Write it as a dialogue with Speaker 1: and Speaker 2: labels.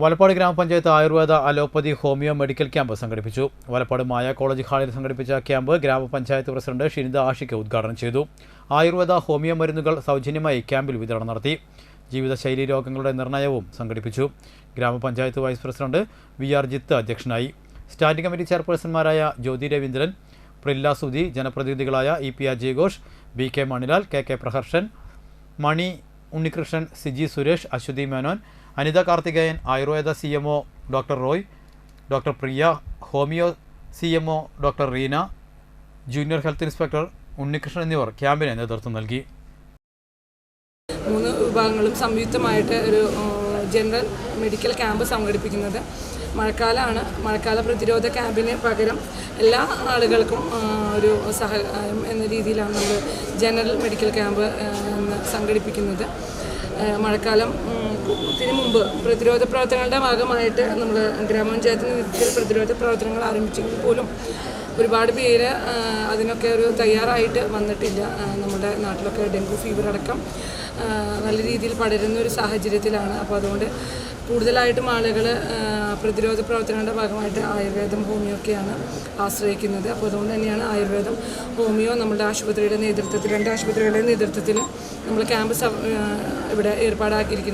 Speaker 1: വലപ്പാട് ഗ്രാമപഞ്ചായത്ത് ayurveda allopathy homeo medical camp സംഘടിപ്പിച്ചു. വലപ്പാട് മായ college ഹാളിൽ സംഘടിപ്പിച്ച ക്യാമ്പ് ഗ്രാമപഞ്ചായത്ത് പ്രസിഡന്റ് ഷിനിത ആഷിക്ക് ഉദ്ഘാടനം ചെയ്തു. ആയുർവേദ ഹോമിയോ മരുന്നുകൾ സൗജന്യമായി ക്യാമ്പിൽ വിതരണം നടത്തി. ജീവിതശൈലി രോഗങ്ങളുടെ നിർണയവും സംഘടിപ്പിച്ചു. ഗ്രാമപഞ്ചായത്ത് vice president V R Jith അധ്യക്ഷനായി. സ്റ്റാൻഡിംഗ് കമ്മിറ്റി ചെയർപേഴ്സൺമാരായ Jyothi Raveendran Prilla Sudhi ജനപ്രതിനിധികളായ E P Ajay Ghosh B K Manilal K K Praharshan Mani Unnikrishnan Siji Suresh Aswathy Menon Anitha Karthikeyan ayurveda C M doctor Roy doctor Priya homeo C M doctor Reena junior health inspector Unnikrishnan എന്നിവർ ക്യാമ്പിന് നേതൃത്വം നൽകി.
Speaker 2: മൂന്ന് വിഭാഗങ്ങളും സംയുക്തമായിട്ട് ഒരു general medical camp സംഘടിപ്പിക്കുന്നത്. മഴക്കാലമാണ് മഴക്കാല പ്രതിരോധ ക്യാമ്പിന് പകരം എല്ലാ ആളുകൾക്കും ഒരു സഹായം എന്ന രീതിയിലാണ് നമ്മൾ ജനറൽ മെഡിക്കൽ ക്യാമ്പ് സംഘടിപ്പിക്കുന്നത്. മഴക്കാലം ത്തിന് മുമ്പ് പ്രതിരോധ പ്രവർത്തനങ്ങളുടെ ഭാഗമായിട്ട് നമ്മൾ ഗ്രാമപഞ്ചായത്തിന് നേതൃത്വത്തിൽ പ്രതിരോധ പ്രവർത്തനങ്ങൾ ആരംഭിച്ചെങ്കിൽ പോലും ഒരുപാട് പേര് അതിനൊക്കെ ഒരു തയ്യാറായിട്ട് വന്നിട്ടില്ല. നമ്മുടെ നാട്ടിലൊക്കെ ഡെങ്കു ഫീവർ അടക്കം നല്ല രീതിയിൽ പടരുന്ന ഒരു സാഹചര്യത്തിലാണ്. അപ്പോൾ അതുകൊണ്ട് കൂടുതലായിട്ടും ആളുകൾ പ്രതിരോധ പ്രവർത്തനങ്ങളുടെ ഭാഗമായിട്ട് ആയുർവേദം ഹോമിയോ ഒക്കെയാണ് ആശ്രയിക്കുന്നത്. അപ്പോൾ അതുകൊണ്ട് തന്നെയാണ് ആയുർവേദം ഹോമിയോ നമ്മുടെ ആശുപത്രിയുടെ നേതൃത്വത്തിൽ രണ്ട് ആശുപത്രികളുടെ നേതൃത്വത്തിൽ നമ്മൾ ക്യാമ്പ് ഇവിടെ ഏർപ്പാടാക്കിയിരിക്കുന്നത്.